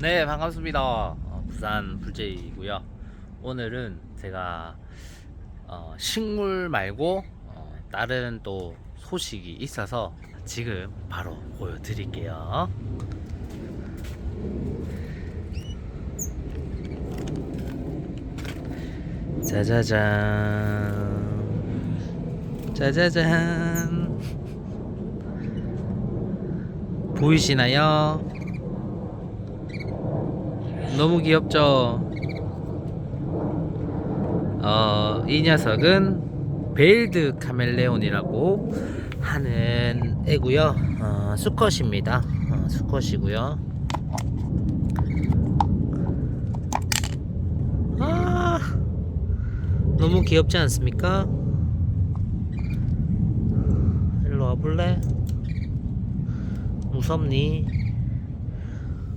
네 반갑습니다. 어, 부산 불제이고요. 오늘은 제가 어, 식물 말고 어, 다른 또 소식이 있어서 지금 바로 보여드릴게요. 짜자잔. 짜자잔. 보이시나요? 너무 귀엽죠? 어, 이 녀석은 베일드 카멜레온이라고 하는 애고요. 어, 수컷입니다. 어, 수컷이고요. 아, 너무 귀엽지 않습니까? 일로 와볼래? 무섭니?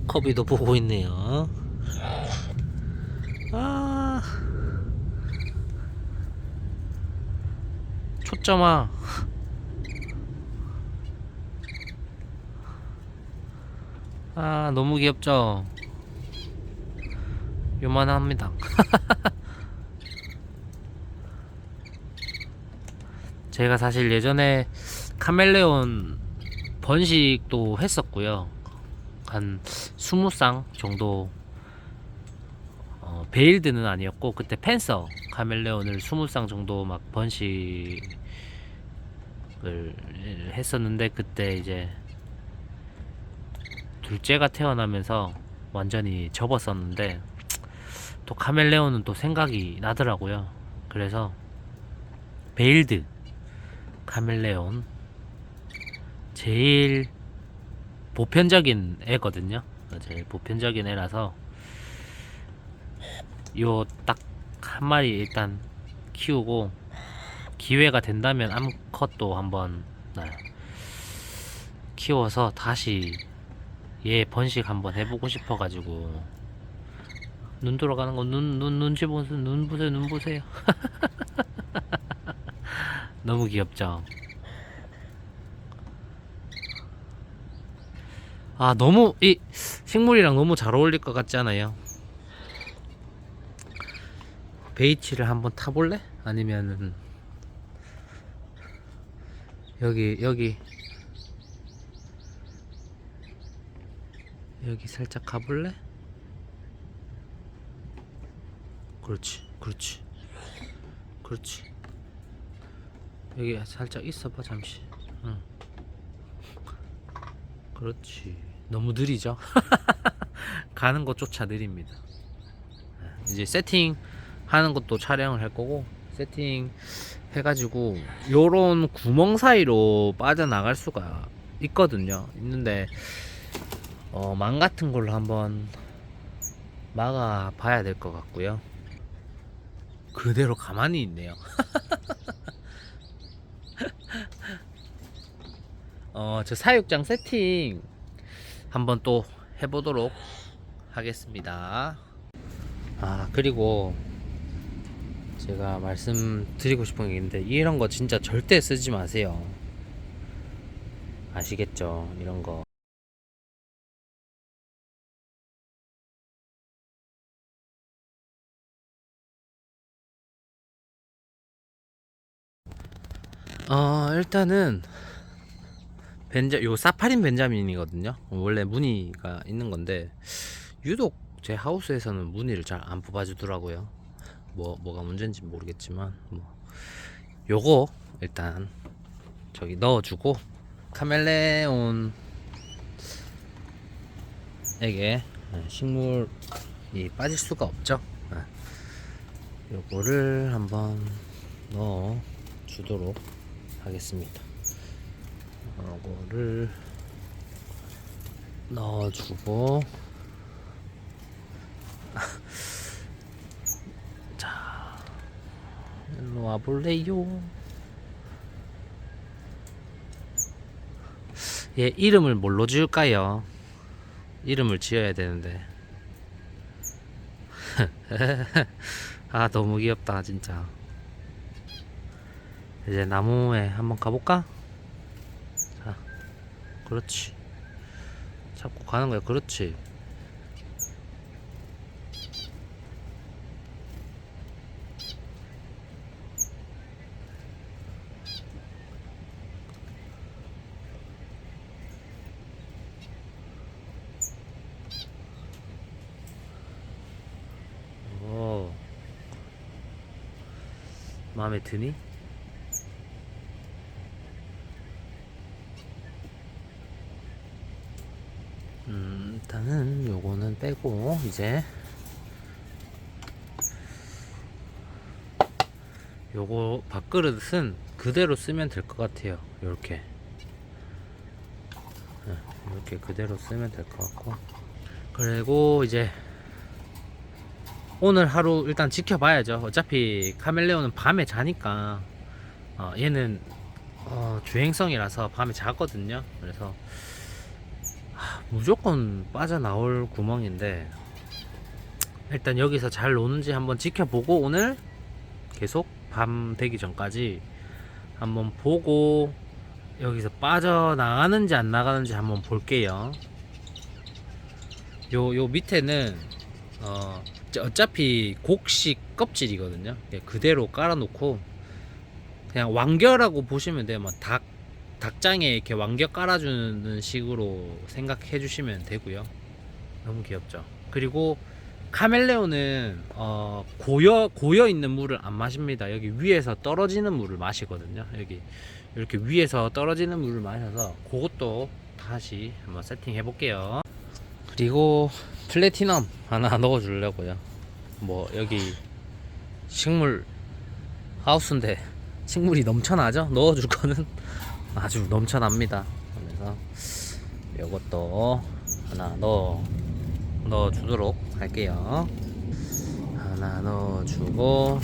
커비도 보고 있네요. 아. 초점아. 아 너무 귀엽죠? 요만합니다. 제가 사실 예전에 카멜레온 번식도 했었고요. 한 20쌍 정도 어, 베일드는 아니었고 그때 펜서 카멜레온을 20쌍 정도 막 번식을 했었는데 그때 이제 둘째가 태어나면서 완전히 접었었는데 또 카멜레온은 또 생각이 나더라고요. 그래서 베일드 카멜레온 제일 보편적인 애거든요. 제일 보편적인 애라서 요 딱 한 마리 일단 키우고 기회가 된다면 암컷도 한번 네, 키워서 다시 얘 번식 한번 해보고 싶어가지고. 눈 돌아가는 거 눈 눈 눈치 보세요. 눈 보세요 눈 보세요. 너무 귀엽죠? 아 너무 이 식물이랑 너무 잘 어울릴 것 같지 않아요? 베이치를 한번 타볼래? 아니면은 여기 여기 여기 살짝 가볼래? 그렇지 그렇지 그렇지 여기 살짝 있어봐 잠시 응. 그렇지 너무 느리죠? 가는 것조차 느립니다 이제 세팅 하는 것도 촬영을 할 거고 세팅 해가지고 요런 구멍 사이로 빠져나갈 수가 있거든요. 있는데 어, 망 같은 걸로 한번 막아 봐야 될 것 같고요. 그대로 가만히 있네요. 어, 저 사육장 세팅 한번 또 해보도록 하겠습니다. 아 그리고 제가 말씀드리고 싶은 게 있는데 이런 거 진짜 절대 쓰지 마세요. 아시겠죠? 이런 거. 어, 일단은 벤자 요 사파린 벤자민이거든요. 원래 무늬가 있는 건데 유독 제 하우스에서는 무늬를 잘 안 뽑아주더라고요. 뭐 뭐가 문제인지 모르겠지만 뭐 요거 일단 저기 넣어주고 카멜레온에게 네, 식물이 빠질 수가 없죠. 네. 요거를 한번 넣어 주도록 하겠습니다. 요거를 넣어주고 일로 와볼래요? 얘 이름을 뭘로 지을까요? 이름을 지어야 되는데 아 너무 귀엽다 진짜 이제 나무에 한번 가볼까? 자 그렇지 잡고 가는 거야 그렇지 마음에 드니? 음, 일단은 요거는 빼고 이제 요거 밥그릇은 그대로 쓰면 될 것 같아요. 요렇게 네, 이렇게 그대로 쓰면 될 것 같고 그리고 이제 오늘 하루 일단 지켜봐야죠. 어차피 카멜레온은 밤에 자니까 어, 얘는 어, 주행성이라서 밤에 자거든요. 그래서 하, 무조건 빠져나올 구멍인데 일단 여기서 잘 노는지 한번 지켜보고 오늘 계속 밤 되기 전까지 한번 보고 여기서 빠져나가는지 안 나가는지 한번 볼게요. 요, 요 밑에는 어, 저- 어차피 곡식 껍질이거든요. 예, 그대로 깔아놓고 그냥 완결하고 보시면 돼요. 뭐 닭, 닭장에 이렇게 완결 깔아주는 식으로 생각해 주시면 되고요. 너무 귀엽죠. 그리고 카멜레온은 어, 고여 고여 있는 물을 안 마십니다. 여기 위에서 떨어지는 물을 마시거든요. 여기 이렇게 위에서 떨어지는 물을 마셔서 그것도 다시 한번 세팅해 볼게요. 그리고 플래티넘 하나 넣어 주려고요. 뭐 여기 식물 하우스인데 식물이 넘쳐나죠? 넣어 줄 거는 아주 넘쳐납니다. 그래서 이것도 하나 넣어 넣어 주도록 할게요. 하나 넣어 주고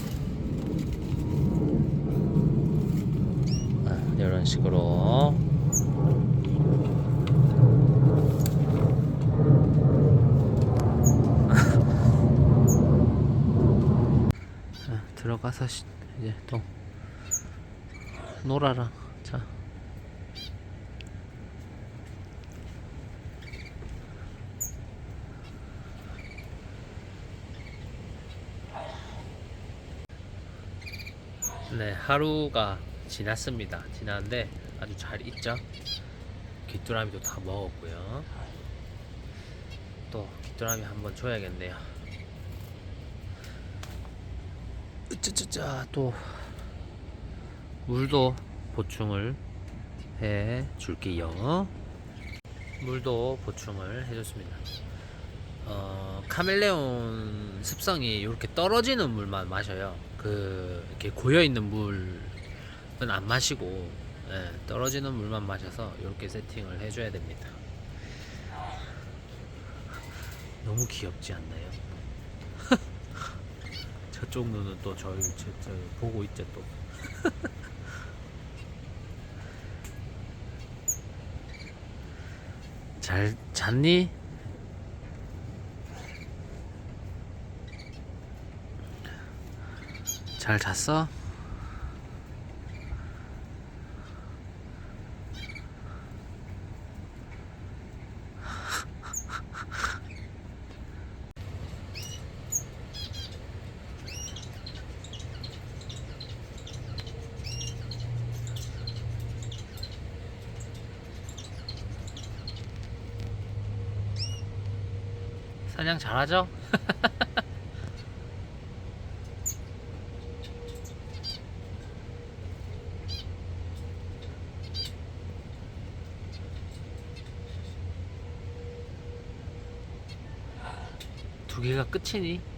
아, 이런 식으로 자, 들어가서 시- 이제 또 놀아라. 자. 네, 하루가 지났습니다. 지났는데 아주 잘 있죠. 귀뚜라미도 다 먹었고요. 또 귀뚜라미 한번 줘야겠네요. 으짜짜짜 또 물도 보충을 해 줄게요. 물도 보충을 해줬습니다. 어, 카멜레온 습성이 이렇게 떨어지는 물만 마셔요. 그 이렇게 고여 있는 물은 안 마시고 예, 떨어지는 물만 마셔서 이렇게 세팅을 해줘야 됩니다. 너무 귀엽지 않나요? 저쪽 눈은 또 저희 저, 저 보고 있죠 또. 잘 잤니? 잘 잤어? 사냥 잘하죠? 두 개가 끝이니?